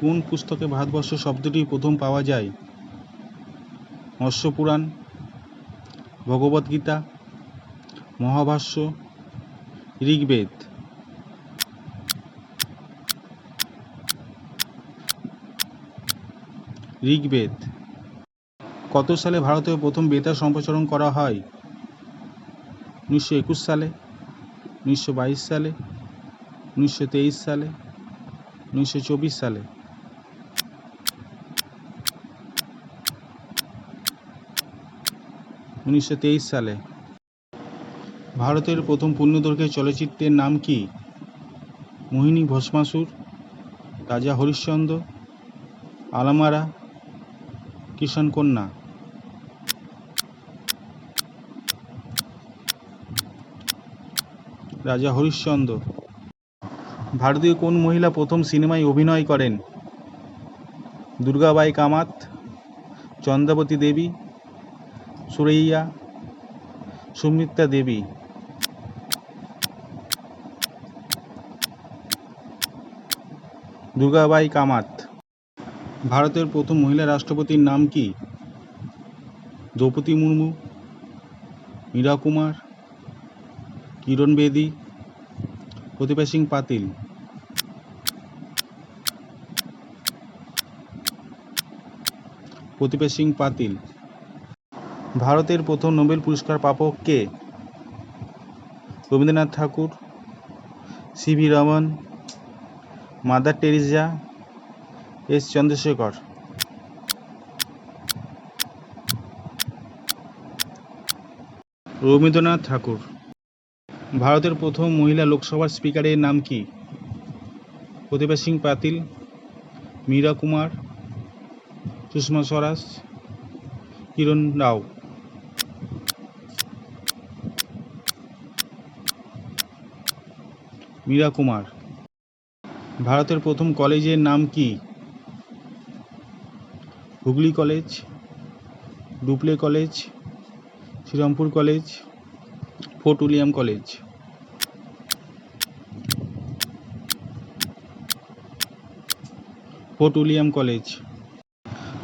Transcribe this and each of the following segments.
কোন পুস্তকে ভারতবর্ষ শব্দটি প্রথম পাওয়া যায়? মৎস্য পুরাণ ভগবদ্গীতা, মহাভাষ্য, ঋগ্বেদ। ঋগ্বেদ। কত সালে ভারতে প্রথম বেতার সম্প্রচারণ করা হয়? উনিশশো একুশ সালে, উনিশশো বাইশ সালে, উনিশশো তেইশ সালে, উনিশশো চব্বিশ সালে। উনিশশো তেইশ সালে। ভারতের প্রথম পূর্ণদৈর্ঘ্যের চলচ্চিত্রের নাম কি? মোহিনী ভস্মাসুর, রাজা হরিশ্চন্দ্র, আলামারা, কিষাণ কন্যা। রাজা হরিশ্চন্দ্র। ভারতীয় কোন মহিলা প্রথম সিনেমায় অভিনয় করেন? দুর্গাবাই কামাত, চন্দ্রাবতী দেবী সুরেইয়া, সুমিত্রা দেবী। দুর্গাবাই কামাত। ভারতের প্রথম মহিলা রাষ্ট্রপতির নাম কি? দ্রৌপদী মুর্মু, মীরা কুমার, কিরণ বেদী, প্রতিভা সিং পাতিল। প্রতিভা সিং পাতিল। ভারতের প্রথম নোবেল পুরস্কার প্রাপক কে? Rabindranath Thakur C V Raman, Mother Teresa S. Chandrasekhar. Rabindranath Thakur, ভারতের প্রথম মহিলা লোকসভার স্পিকারের নাম কি? প্রতিভা সিং পাতিল, মীরা কুমার, সুষমা স্বরাজ, কিরণ রাও। মীরা কুমার। ভারতের প্রথম কলেজের নাম কি? Hooghly college, Dupleix college, Srirampur college, Fort William college. Fort William college.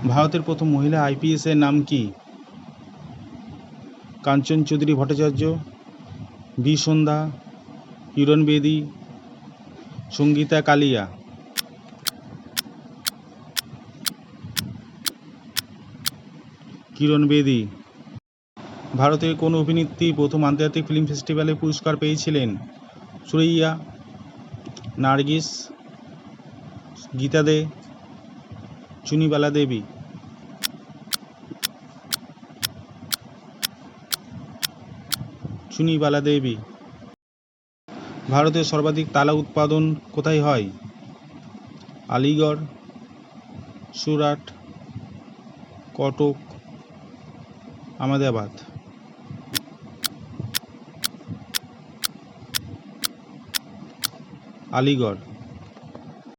ভারতের প্রথম মহিলা আইপিএস এর নাম কি? কাঞ্চন চৌধুরী ভট্টাচার্য, বি সন্ধ্যা কিরণ বেদী সঙ্গীতা কালিয়া। কিরণ বেদী ভারতের কোন অভিনেত্রী প্রথম আন্তর্জাতিক ফিল্ম ফেস্টিভ্যালে পুরস্কার পেয়েছিলেন? সুরাইয়া, নার্গিস, গীতা দে, চুনিবালা দেবী। চুনিবালা দেবী। ভারতের সর্বাধিক তালা উৎপাদন কোথায় হয়? আলিগড় সুরাট কটক আহমেদাবাদ। আলিগড়।